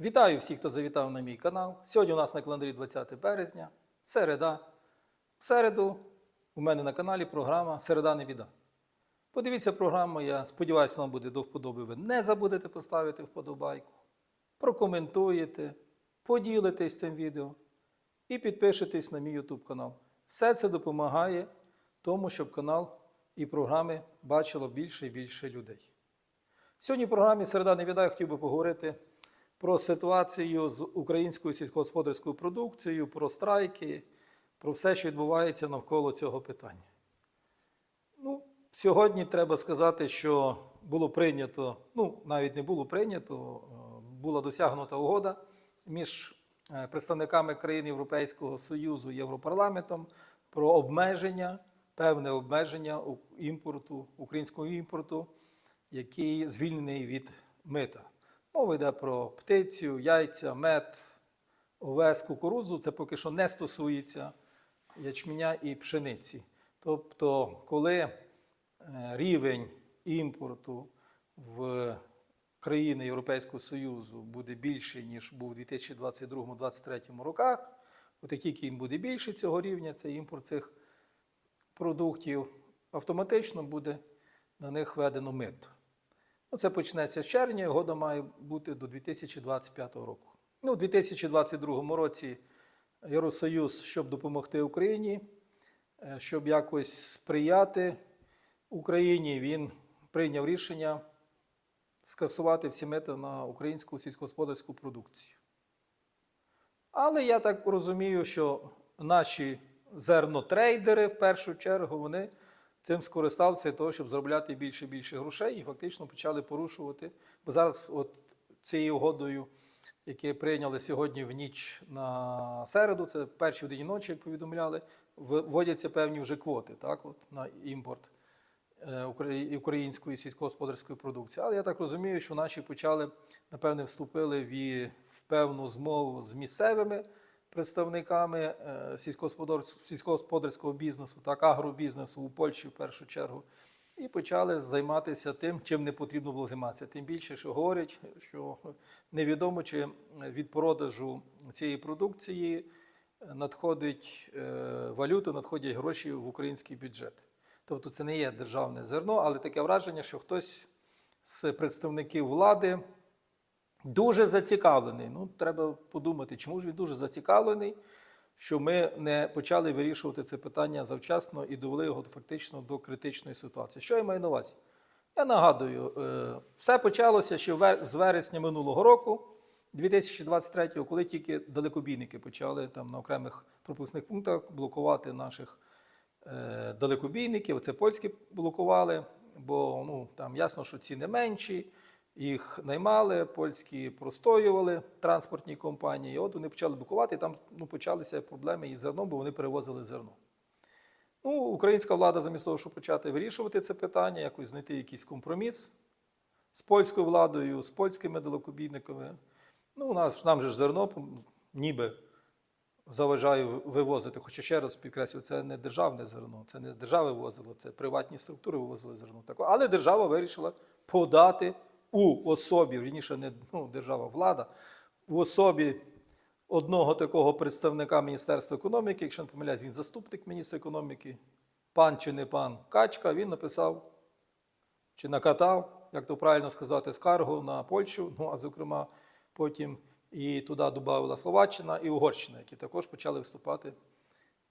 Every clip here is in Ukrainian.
Вітаю всіх, хто завітав на мій канал. Сьогодні у нас на календарі 20 березня, середа. В середу у мене на каналі програма Середа не біда. Подивіться програму, я сподіваюся, вам буде до вподоби. Ви не забудете поставити вподобайку, прокоментуєте, поділитесь цим відео і підпишетесь на мій YouTube канал. Все це допомагає тому, щоб канал і програми бачило більше і більше людей. Сьогодні в програмі Середа не біда я хотів би поговорити про ситуацію з українською сільськогосподарською продукцією, про страйки, про все, що відбувається навколо цього питання. Ну, сьогодні треба сказати, що було прийнято, ну, навіть не було прийнято, е, була досягнута угода між е, представниками країн Європейського Союзу і Європарламентом про обмеження, певне обмеження імпорту, українського імпорту, який звільнений від мита. Мова йде про птицю, яйця, мед, овес, кукурудзу. Це поки що не стосується ячменя і пшениці. Тобто, коли е, рівень імпорту в країни Європейського Союзу буде більший, ніж був у 2022-2023 роках, от як тільки він буде більший цього рівня, цей імпорт цих продуктів, автоматично буде на них введено мито. Ну, це почнеться з червня, угода має бути до 2025 року. Ну, у 2022 році Євросоюз, щоб допомогти Україні, е, щоб якось сприяти Україні, він прийняв рішення скасувати всі мити на українську сільськогосподарську продукцію. Але я так розумію, що наші зернотрейдери в першу чергу вони цим скористалися для того, щоб заробляти більше і більше грошей, і фактично почали порушувати. Бо зараз, от цією угодою, яку прийняли сьогодні в ніч на середу, це перші годині ночі, як повідомляли, вводяться певні вже квоти так, от, на імпорт е, української сільськогосподарської продукції. Але я так розумію, що наші почали, напевне, вступили в певну змову з місцевими представниками е, сільськогосподарського бізнесу, так, агробізнесу у Польщі в першу чергу. І почали займатися тим, чим не потрібно було займатися. Тим більше, що говорять, що невідомо, чи від продажу цієї продукції надходить е, валюта, надходять гроші в український бюджет. Тобто це не є державне зерно, але таке враження, що хтось з представників влади дуже зацікавлений. Ну, треба подумати, чому ж він дуже зацікавлений, що ми не почали вирішувати це питання завчасно і довели його фактично до критичної ситуації. Що я маю на увазі? Я нагадую, е, все почалося ще з вересня минулого року, 2023-го, коли тільки далекобійники почали там на окремих пропускних пунктах блокувати наших е, далекобійників. Це польські блокували, бо ну, там ясно, що ціни менші, їх наймали, польські простоювали транспортні компанії. І от вони почали блокувати, і там ну, почалися проблеми із зерном, бо вони перевозили зерно. Ну, українська влада, замість того, щоб почати вирішувати це питання, якось знайти якийсь компроміс з польською владою, з польськими далекобійниками. Ну, у нас нам же ж зерно ніби заважає вивозити. Хоча ще раз підкреслюю, це не державне зерно, це не держава вивозила, це приватні структури вивозили зерно. Але держава вирішила подати у особі, вірніше, не ну, держава, влада, в особі одного такого представника Міністерства економіки, якщо не помиляюсь, він заступник міністра економіки, пан чи не пан Качка, він написав чи накатав, як то правильно сказати, скаргу на Польщу, ну а зокрема потім і туди додавала Словаччина і Угорщина, які також почали виступати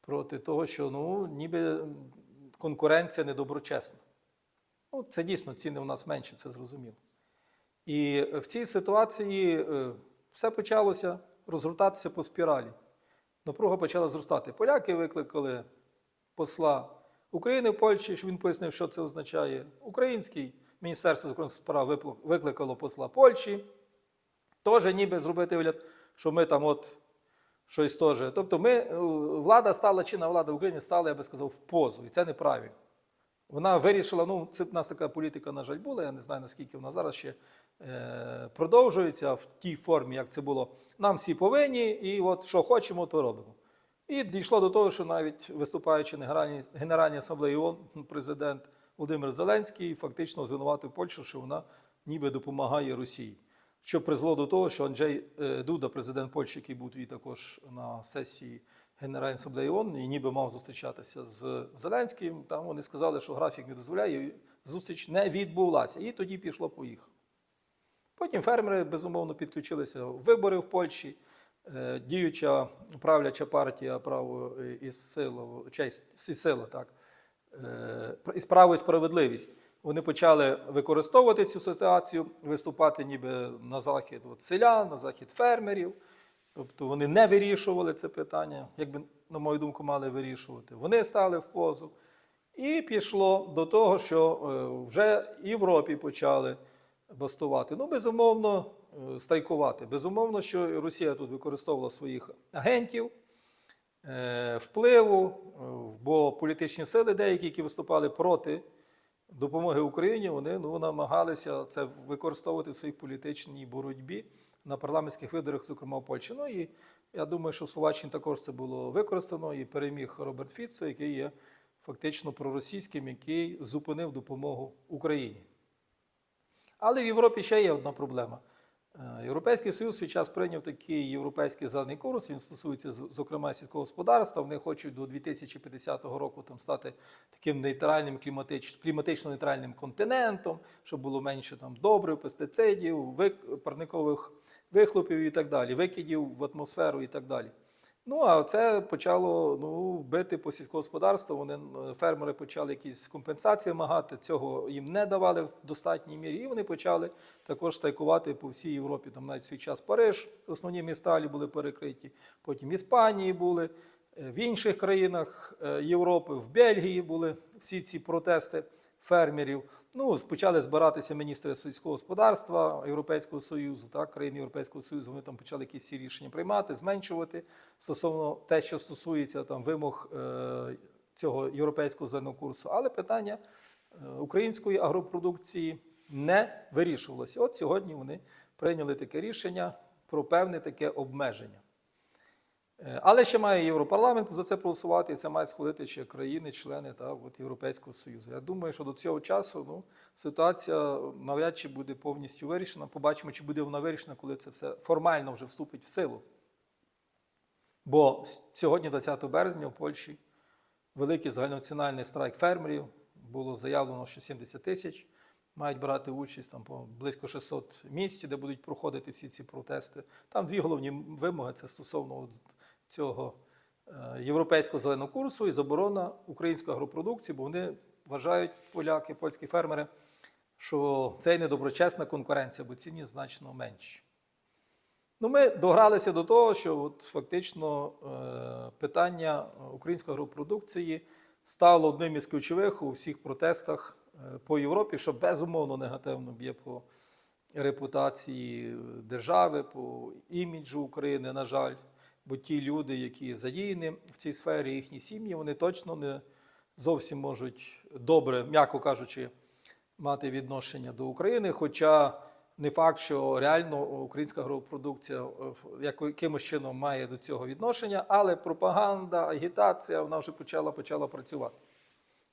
проти того, що ну, ніби конкуренція недоброчесна. Ну, це дійсно ціни у нас менші, це зрозуміло. І в цій ситуації е, все почалося розгортатися по спіралі. Напруга почала зростати. Поляки викликали посла України в Польщі, щоб він пояснив, що це означає. Український міністерство закордонних справ викликало посла Польщі. Теж ніби зробити вигляд, що ми там от щось теж. Тобто ми, е, влада стала, чинна влада в Україні стала, я би сказав, в позу. І це неправильно. Вона вирішила, ну, це в нас така політика, на жаль, була. Я не знаю, наскільки вона зараз ще е, продовжується в тій формі, як це було. Нам всі повинні, і от що хочемо, то робимо. І дійшло до того, що навіть виступаючи на Генеральній, асамблеї ООН, президент Володимир Зеленський фактично звинуватив Польщу, що вона ніби допомагає Росії. що призвело до того, що Анджей е, Дуда, президент Польщі, який був тоді також на сесії Генеральної асамблеї ООН, і ніби мав зустрічатися з Зеленським. Там вони сказали, що графік не дозволяє, зустріч не відбулася. І тоді пішло поїхало. Потім фермери безумовно підключилися в вибори в Польщі. Е, Діюча правляча партія право і сила, і сила, так, е, і право і справедливість. Вони почали використовувати цю ситуацію, виступати ніби на захід от селян, на захід фермерів. Тобто вони не вирішували це питання, як би, на мою думку, мали вирішувати. Вони стали в позу. І пішло до того, що е, вже в Європі почали бастувати. Ну, безумовно, е, страйкувати. Безумовно, що Росія тут використовувала своїх агентів, е, впливу, е, бо політичні сили, деякі, які виступали проти допомоги Україні, вони ну, намагалися це використовувати в своїй політичній боротьбі на парламентських виборах, зокрема в Польщі. Ну і я думаю, що в Словаччині також це було використано і переміг Роберт Фіцо, який є фактично проросійським, який зупинив допомогу Україні. Але в Європі ще є одна проблема. Е, Європейський Союз свій час прийняв такий європейський зелений курс. Він стосується, зокрема, сільського господарства. Вони хочуть до 2050 року там стати таким нейтральним кліматич, кліматично нейтральним континентом, щоб було менше там добрив, пестицидів, вик, парникових вихлопів і так далі, викидів в атмосферу і так далі. Ну а це почало ну, бити по сільському господарству. Вони е, фермери почали якісь компенсації вимагати. Цього їм не давали в достатній мірі. І вони почали також стайкувати по всій Європі. Там навіть в свій час Париж, основні міста були перекриті. Потім Іспанії були, е, в інших країнах е, Європи, в Бельгії були всі ці протести фермерів. Ну, почали збиратися міністри сільського господарства Європейського Союзу, так, країни Європейського Союзу. Вони там почали якісь рішення приймати, зменшувати стосовно те, що стосується там вимог е, цього європейського зеленого курсу. Але питання е, української агропродукції не вирішувалося. От сьогодні вони прийняли таке рішення про певне таке обмеження. Е, Але ще має Європарламент за це проголосувати, і це мають схвалити ще країни, члени та, от, Європейського Союзу. Я думаю, що до цього часу ну, ситуація навряд чи буде повністю вирішена. Побачимо, чи буде вона вирішена, коли це все формально вже вступить в силу. Бо сьогодні, 20 березня, в Польщі великий загальнонаціональний страйк фермерів. Було заявлено, що 70 тисяч мають брати участь там по близько 600 місць, де будуть проходити всі ці протести. Там дві головні вимоги: це стосовно цього е, європейського зеленого курсу і заборона української агропродукції, бо вони вважають поляки, польські фермери, що це і недоброчесна конкуренція, бо ціні значно менші. Ну, ми догралися до того, що от фактично е, питання української агропродукції стало одним із ключових у всіх протестах е, по Європі, що безумовно негативно б'є по репутації держави, по іміджу України, на жаль. Бо ті люди, які задіяні в цій сфері, їхні сім'ї, вони точно не зовсім можуть добре, м'яко кажучи, мати відношення до України. Хоча не факт, що реально українська агропродукція е, якимось чином має до цього відношення, але пропаганда, агітація вона вже почала, почала працювати.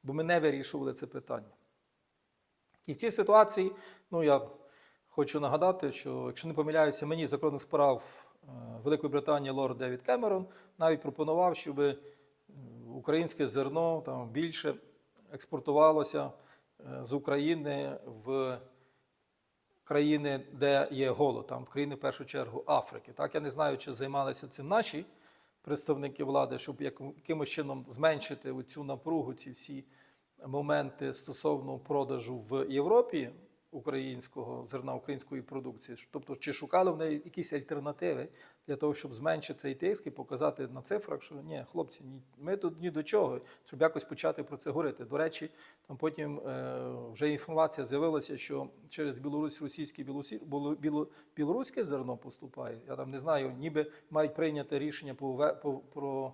Бо ми не вирішували це питання. І в цій ситуації, ну я хочу нагадати, що якщо не помиляюся, мені закордонних справ е, Великої Британії лорд Девід Кемерон навіть пропонував, щоб е, українське зерно там більше експортувалося е, з України в країни, де є голод, там в країни в першу чергу Африки. Так я не знаю, чи займалися цим наші представники влади, щоб як- якимось чином зменшити цю напругу, ці всі моменти стосовно продажу в Європі українського зерна української продукції. Тобто, чи шукали вони якісь альтернативи для того, щоб зменшити цей тиск і показати на цифрах, що ні, хлопці, ні, ми тут ні до чого, щоб якось почати про це говорити. До речі, там потім е, вже інформація з'явилася, що через Білорусь російське білосі, було- біло- білоруське зерно поступає. Я там не знаю, ніби мають прийняти рішення по, по про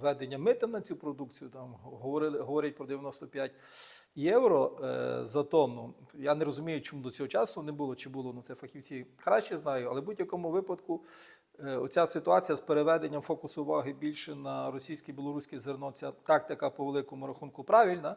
введення мита на цю продукцію. Там говорили, говорять про 95 євро е, за тонну. Я не розумію, чому до цього часу не було, чи було ну це фахівці краще знаю, але в будь-якому випадку. е, Оця ситуація з переведенням фокусу уваги більше на російське білоруське зерно, ця тактика по великому рахунку правильна,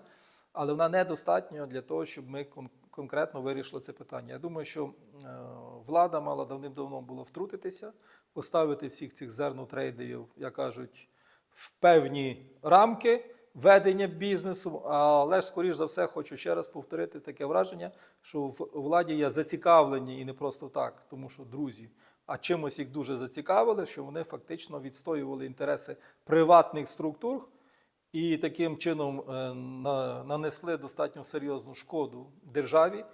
але вона недостатня для того, щоб ми кон- конкретно вирішила це питання. Я думаю, що е, влада мала давним-давно було втрутитися, поставити всіх цих зернотрейдерів, як кажуть, в певні рамки ведення бізнесу. Але скоріш за все, хочу ще раз повторити таке враження, що в владі є зацікавлені і не просто так, тому що друзі. А чимось їх дуже зацікавили, що вони фактично відстоювали інтереси приватних структур, і таким чином е, нанесли достатньо серйозну шкоду державі,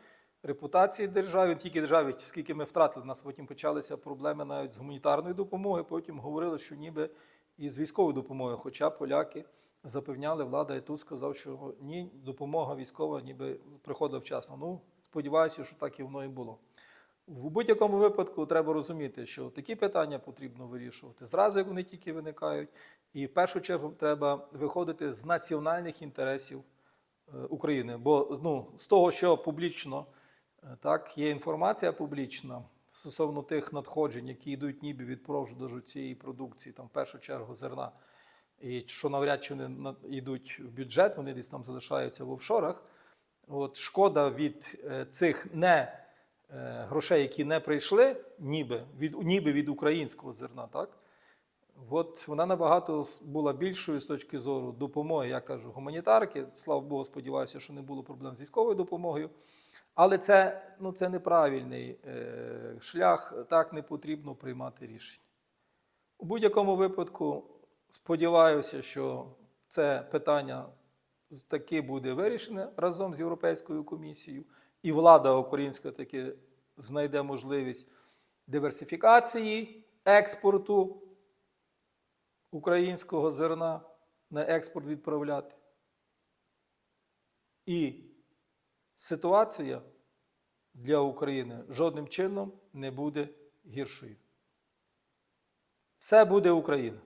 репутації держави, тільки державі, скільки ми втратили. У нас потім почалися проблеми навіть з гуманітарної допомоги. Потім говорили, що ніби і з військовою допомогою, хоча поляки запевняли, влада і тут сказав, що ні, допомога військова ніби приходила вчасно. Ну, сподіваюся, що так і воно і було. В будь-якому випадку треба розуміти, що такі питання потрібно вирішувати зразу, як вони тільки виникають. І в першу чергу треба виходити з національних інтересів е, України. Бо ну, з того, що публічно е, так, є інформація публічна стосовно тих надходжень, які йдуть ніби від продажу цієї продукції, там в першу чергу зерна, і що навряд чи вони йдуть в бюджет, вони десь там залишаються в офшорах. От шкода від е, цих не е, грошей, які не прийшли, ніби від, ніби від українського зерна, так? От вона набагато була більшою з точки зору допомоги, я кажу, гуманітарки. Слава Богу, сподіваюся, що не було проблем з військовою допомогою. Але це, ну, це неправильний е, шлях, так не потрібно приймати рішення. У будь-якому випадку сподіваюся, що це питання таки буде вирішене разом з Європейською комісією, і влада українська таки знайде можливість диверсифікації експорту українського зерна на експорт відправляти. І ситуація для України жодним чином не буде гіршою. Все буде Україна.